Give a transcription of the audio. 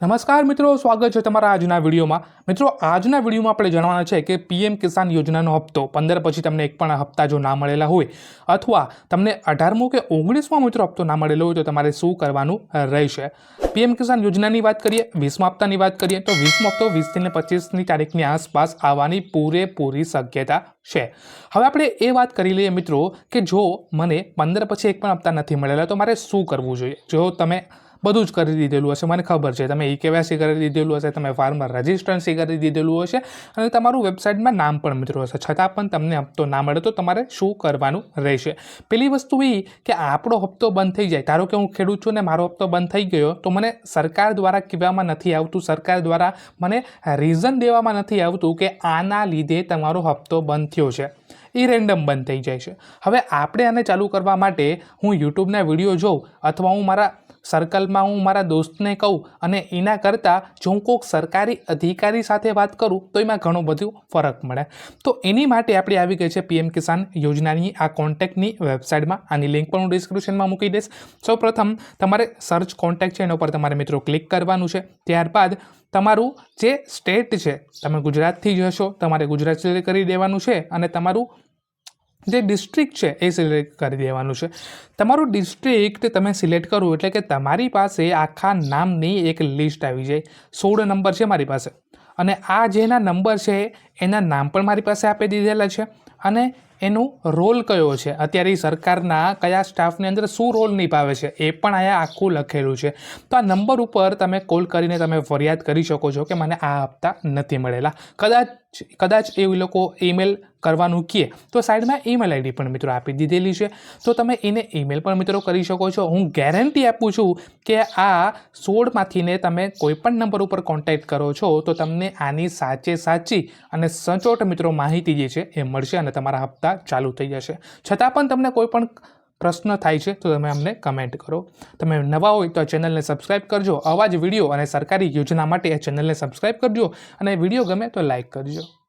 નમસ્કાર મિત્રો, સ્વાગત છે તમારા આજના વિડીયોમાં. મિત્રો, આજના વિડીયોમાં આપણે જાણવાના છે કે પીએમ કિસાન યોજનાનો હપ્તો પંદર પછી તમને એક પણ હપ્તા જો ના મળેલા હોય, અથવા તમને અઢારમો કે ઓગણીસમો મિત્રો હપ્તો ના મળેલો હોય તો તમારે શું કરવાનું રહેશે? પીએમ કિસાન યોજનાની વાત કરીએ, વીસમા હપ્તાની વાત કરીએ, તો વીસમો હપ્તો વીસથી પચીસની તારીખની આસપાસ આવવાની પૂરેપૂરી શક્યતા છે. હવે આપણે એ વાત કરી લઈએ મિત્રો કે જો મને પંદર પછી એક પણ હપ્તા નથી મળેલા, તો મારે શું કરવું જોઈએ? જો તમે બધું જ કરી દીધેલું હશે. મને ખબર છે. તમે ઈ કેવાયસી કરી દીધેલું હશે, તમે ફાર્મર રજિસ્ટ્રન્સી કરી દીધેલું હશે અને તમારું વેબસાઇટમાં નામ પણ મિત્રો હશે. છતાં પણ તમને હપ્તો ના મળે તો તમારે શું કરવાનું રહેશે? પેલી વસ્તુ એ કે આપણો હપ્તો બંધ થઈ જાય. ધારો કે હું ખેડૂત છું ને મારો હપ્તો બંધ થઈ ગયો, તો મને સરકાર દ્વારા કહેવામાં નથી આવતું, સરકાર દ્વારા મને રીઝન દેવામાં નથી આવતું કે આના લીધે તમારો હપ્તો બંધ થયો છે. એ રેન્ડમ બંધ થઈ જાય છે. હવે આપણે આને ચાલુ કરવા માટે હું યુટ્યુબના વીડિયો જોઉં અથવા હું મારા સર્કલમાં હું મારા દોસ્તને કહું અને એના કરતાં જો હું કોઈક સરકારી અધિકારી સાથે વાત કરું, તો એમાં ઘણું બધું ફરક મળે. તો એની માટે આપણે આવી ગઈ છે પીએમ કિસાન યોજનાની આ કોન્ટેક્ટની વેબસાઇટમાં. આની લિંક પણ હું ડિસ્ક્રિપ્શનમાં મૂકી દઈશ. સૌપ્રથમ તમારે સર્ચ કોન્ટેક્ટ છે એના ઉપર તમારે મિત્રો ક્લિક કરવાનું છે. ત્યારબાદ તમારું જે સ્ટેટ છે, તમે ગુજરાતથી જ હશો, તમારે ગુજરાત સિલેક્ટ કરી દેવાનું છે અને તમારું જે ડિસ્ટ્રિક્ટ છે, એ સિલેક્ટ કરી દેવાનું છે. તમારું ડિસ્ટ્રિક્ટ તમે સિલેક્ટ કરો એટલે કે તમારી પાસે આખા નામની એક લિસ્ટ આવી જાય. સોળ નંબર છે મારી પાસે. અને આ જેના નંબર છે એના નામ પણ મારી પાસે આપી દીધેલા છે અને એનું રોલ કયો છે? અત્યારે સરકારના કયા સ્ટાફની અંદર શું રોલ નિભાવે છે? એ પણ અહીંયા આખું લખેલું છે. તો આ નંબર ઉપર તમે કોલ કરીને તમે ફરિયાદ કરી શકો છો કે મને આ હપ્તા નથી મળેલા. કદાચ કદાચ એ લોકો ઈમેલ કરવાનું કહે. તો સાઈડમાં ઈમેલ આઈડી પણ મિત્રો આપી દીધેલી છે. તો તમે એને ઈમેલ પણ મિત્રો કરી શકો છો. હું ગેરંટી આપું છું કે આ સોળમાંથીને તમે કોઈપણ નંબર ઉપર કોન્ટેક્ટ કરો છો તો તમને આની સાચે સાચી અને સચોટ મિત્રો માહિતી જે છે એ મળશે અને તમારા હપ્તા ચાલુ થઈ જશે. છતાં પણ તમને કોઈ પણ પ્રશ્ન થાય છે તો તમે અમને કમેન્ટ કરો. તમે નવા હોય તો આ ચેનલને સબસ્ક્રાઇબ કરજો. આવા જ વીડિયો અને સરકારી યોજના માટે આ ચેનલને સબસ્ક્રાઇબ કરજો અને વીડિયો ગમે તો લાઇક કરજો.